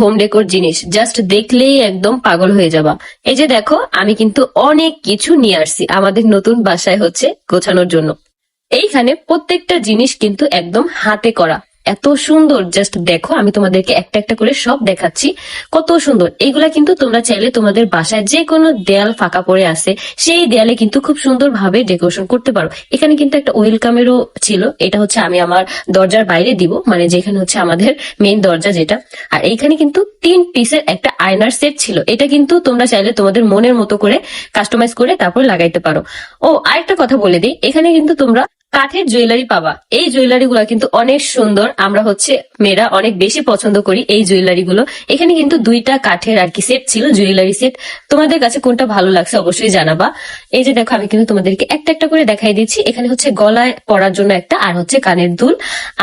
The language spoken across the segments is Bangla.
হোম ডেকোর জিনিস। জাস্ট দেখলেই একদম পাগল হয়ে যাবা। এই যে দেখো, আমি কিন্তু অনেক কিছু নিয়ে আসছি আমাদের নতুন বাসায় হচ্ছে গোছানোর জন্য। এইখানে প্রত্যেকটা জিনিস কিন্তু একদম হাতে করা। এত সুন্দর জাস্ট দেখো, আমি তোমাদেরকে একটা একটা করে সব দেখাচ্ছি। কত সুন্দর। এইগুলা কিন্তু তোমরা চাইলে তোমাদের বাসায় যে কোনো দেয়াল ফাঁকা পড়ে আছে, সেই দেয়ালে কিন্তু খুব সুন্দর ভাবে ডেকোরেশন করতে পারো। এখানে কিন্তু একটা ওয়েলকামেরও ছিল, এটা হচ্ছে আমি আমার দরজার বাইরে দিব মানে যেখানে হচ্ছে আমাদের মেইন দরজা যেটা। আর এইখানে কিন্তু তিন পিসের একটা আয়নার সেট ছিল, এটা কিন্তু তোমরা চাইলে তোমাদের মনের মতো করে কাস্টমাইজ করে তারপর লাগাইতে পারো। ও, আরেকটা কথা বলে দিই, এখানে কিন্তু তোমরা কাঠের জুয়েলারি পাবা। এই জুয়েলারি গুলো কিন্তু অনেক সুন্দর। আমরা হচ্ছে মেয়েরা অনেক বেশি পছন্দ করি এই জুয়েলারি গুলো। এখানে কিন্তু দুইটা কাঠের আর কি সেট ছিল জুয়েলারি সেট তোমাদের কাছে কোনটা ভালো লাগছে অবশ্যই জানাবা। এই যে দেখো, আমি কিন্তু তোমাদেরকে একটা একটা করে দেখাই দিচ্ছি। এখানে হচ্ছে গলায় পরার জন্য একটা আর হচ্ছে কানের দুল।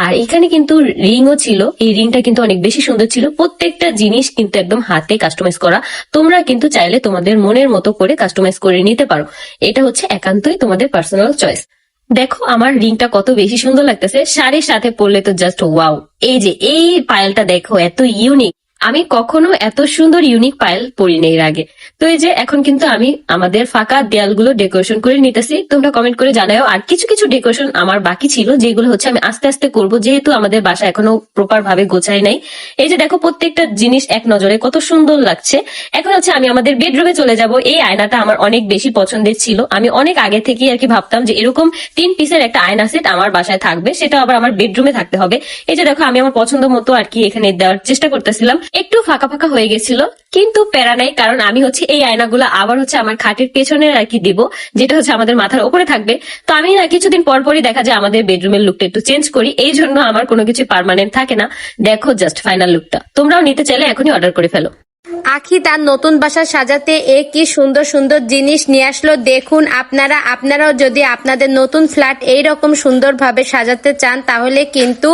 আর এখানে কিন্তু রিংও ছিল। এই রিংটা কিন্তু অনেক বেশি সুন্দর ছিল। প্রত্যেকটা জিনিস কিন্তু একদম হাতে কাস্টমাইজ করা। তোমরা কিন্তু চাইলে তোমাদের মনের মতো করে কাস্টমাইজ করে নিতে পারো। এটা হচ্ছে একান্তই তোমাদের পার্সোনাল চয়েস দেখো, আমার রিংটা কত বেশি সুন্দর লাগতেছে। শাড়ির সাথে পরলে তো জাস্ট ওয়াও এই যে, এই পায়েলটা দেখো, এত ইউনিক আমি কখনো এত সুন্দর ইউনিক পায়েল পরিনি এর আগে। তো এই যে এখন কিন্তু আমি আমাদের ফাঁকা দেয়ালগুলো ডেকোরেশন করে নিতেছি। তোমরা কমেন্ট করে জানাও। আর কিছু কিছু ডেকোরেশন আমার বাকি ছিল, যেগুলো হচ্ছে আমি আস্তে আস্তে করব, যেহেতু আমাদের বাসা এখনও প্রপার ভাবে গোছাই নাই। এই যে দেখো প্রত্যেকটা জিনিস এক নজরে কত সুন্দর লাগছে। এখন হচ্ছে আমি আমাদের বেডরুমে চলে যাব। এই আয়নাটা আমার অনেক বেশি পছন্দের ছিল। আমি অনেক আগে থেকেই আর কি ভাবতাম যে এরকম তিন পিসের একটা আয়না সেট আমার বাসায় থাকবে। সেটা আবার আমার বেডরুমে থাকতে হবে। এই যে দেখো আমি আমার পছন্দ মতো আর কি এখানে দেওয়ার চেষ্টা করতেছিলাম। একটু ফাঁকা ফাঁকা হয়ে গেছিল, কিন্তু প্যারা নাই, কারণ আমি হচ্ছে এই আয়নাগুলো আবার হচ্ছে আমার খাটের পেছনে আর কি দিব, যেটা হচ্ছে আমাদের মাথার উপরে থাকবে। তো আমি না কিছুদিন পর পরই দেখা যায় আমাদের বেডরুমের লুকটা একটু চেঞ্জ করি, এই জন্য আমার কোনো কিছু পারমানেন্ট থাকে না। দেখো জাস্ট ফাইনাল লুকটা তোমরাও নিতে চাইলে এখনই অর্ডার করে ফেলো। আখি তার নতুন বাসা সাজাতে এ কি সুন্দর সুন্দর জিনিস নিয়ে আসলো? দেখুন, আপনারা, আপনারাও যদি আপনাদের নতুন ফ্ল্যাট এই রকম সুন্দরভাবে সাজাতে চান, তাহলে কিন্তু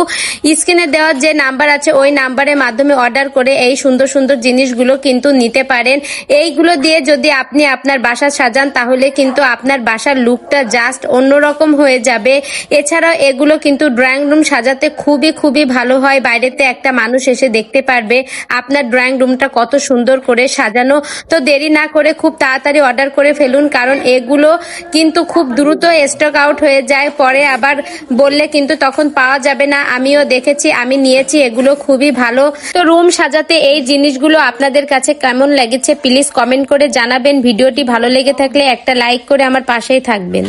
স্ক্রিনে দেওয়ার যে নাম্বার আছে, ওই নাম্বারের মাধ্যমে অর্ডার করে এই সুন্দর সুন্দর জিনিসগুলো কিন্তু নিতে পারেন। এইগুলো দিয়ে যদি আপনি আপনার বাসা সাজান, তাহলে কিন্তু আপনার বাসার লুকটা জাস্ট অন্যরকম হয়ে যাবে। এছাড়াও এগুলো কিন্তু ড্রয়িং রুম সাজাতে খুবই খুবই ভালো হয়। বাইরেতে একটা মানুষ এসে দেখতে পারবে, আপনার ড্রয়িং রুমটা কত সুন্দর করে সাজানো। তো দেরি না করে খুব তাড়াতাড়ি অর্ডার করে ফেলুন, কারণ এগুলো কিন্তু খুব দ্রুত স্টক আউট হয়ে যায়। পরে আবার বললে কিন্তু তখন পাওয়া যাবে না। আমিও দেখেছি, আমি নিয়েছি, এগুলো খুবই ভালো। তো রুম সাজাতে এই জিনিসগুলো আপনাদের কাছে কেমন লেগেছে প্লিজ কমেন্ট করে জানাবেন। ভিডিওটি ভালো লেগে থাকলে একটা লাইক করে আমার পাশেই থাকবেন।